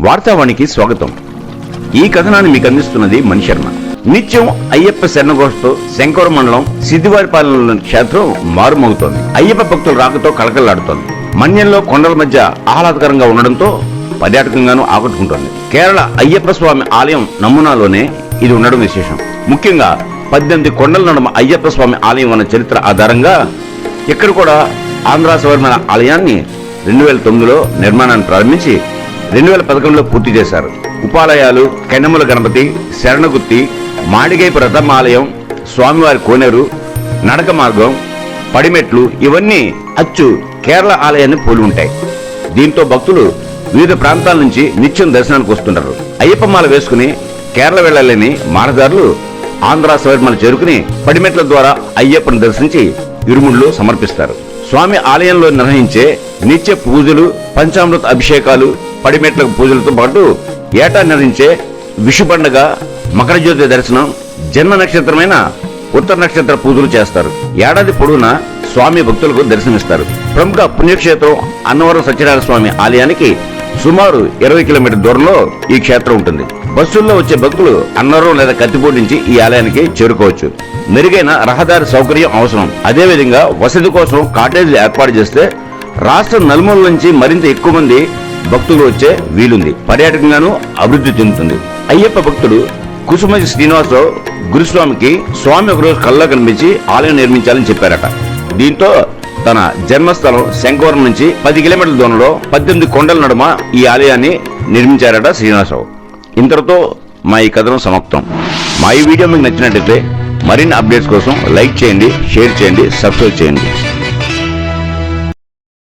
వార్తావాణికి స్వాగతం. ఈ కథనాన్ని మీకు అందిస్తున్నది మణిశర్మ నిత్యం అయ్యప్ప శరణఘోషతో శంకర మండలం సిద్దివారిపాలెంలోని క్షేత్రం మారుమోగుతోంది. అయ్యప్ప భక్తుల రాకతో కళకళలాడుతోంది. మన్యంలో కొండల మధ్య ఆహ్లాదకరంగా ఉండడంతో పర్యాటకంగానూ ఆకట్టుకుంటోంది. కేరళ అయ్యప్ప స్వామి ఆలయం నమూనాలోనే ఇది ఉండడం విశేషం. ముఖ్యంగా పద్దెనిమిది కొండల నడుమ అయ్యప్ప స్వామి ఆలయం ఉన్న చరిత్ర ఆధారంగా ఇక్కడ కూడా ఆంధ్ర శబరిమల ఆలయాన్ని రెండు వేల తొమ్మిదిలో నిర్మాణాన్ని ప్రారంభించి రెండు వేల పదకొండులో పూర్తి చేశారు. ఉపాలయాలు కెన్నముల గణపతి శరణగుత్తి మాడిగైపు రథమాలయం స్వామివారి కోనేరు నడక మార్గం పడిమెట్లు ఇవన్నీ అచ్చు కేరళ ఆలయాన్ని పోలి ఉంటాయి. దీంతో భక్తులు వివిధ ప్రాంతాల నుంచి నిత్యం దర్శనానికి వస్తుంటారు. అయ్యప్ప మాల వేసుకుని కేరళ వెళ్ళాలని మారదారులు ఆంధ్ర శబరిమల చేరుకుని పడిమెట్ల ద్వారా అయ్యప్పను దర్శించి ఇరుముళ్ళు సమర్పిస్తారు. స్వామి ఆలయంలో నిర్వహించే నిత్య పూజలు పంచామృత అభిషేకాలు పడిమెట్ల పూజలతో పాటు ఏటా నిర్వహించే విషు పండుగ మకర జ్యోతి దర్శనం జన్మ నక్షత్రమైన ఉత్తర నక్షత్ర పూజలు చేస్తారు. ఏడాది పొడవునా స్వామి భక్తులకు దర్శనమిస్తారు. ప్రముఖ పుణ్యక్షేత్రం అన్నవరం సత్యనారాయణ స్వామి ఆలయానికి సుమారు ఇరవై కిలోమీటర్ దూరంలో ఈ క్షేత్రం ఉంటుంది. బస్సుల్లో వచ్చే భక్తులు అన్నవరం లేదా కత్తిపూడి నుంచి ఈ ఆలయానికి చేరుకోవచ్చు. మెరుగైన రహదారి సౌకర్యం అవసరం. అదేవిధంగా వసతి కోసం కాటేజీలు ఏర్పాటు చేస్తే రాష్ట్ర నలుమూల నుంచి మరింత ఎక్కువ మంది భక్తులు వచ్చే వీలుంది. పర్యాటకంగాను అభివృద్ధి చెందుతుంది. అయ్యప్ప భక్తుడు కుసుమతి శ్రీనివాసరావు గురుస్వామికి స్వామి ఒకరోజు కళ్ళలో కనిపించి ఆలయం నిర్మించాలని చెప్పారట. దీంతో తన జన్మస్థలం శంకవరం నుంచి పది కిలోమీటర్ల దూరంలో పద్దెనిమిది కొండల నడుమ ఈ ఆలయాన్ని నిర్మించారట శ్రీనివాసరావు. ఇంతటితో మా ఈ కథనం సమాప్తం. మా ఈ వీడియో మీకు నచ్చినట్లయితే మరిన్ని అప్డేట్స్ కోసం లైక్ చేయండి షేర్ చేయండి సబ్స్క్రైబ్ చేయండి.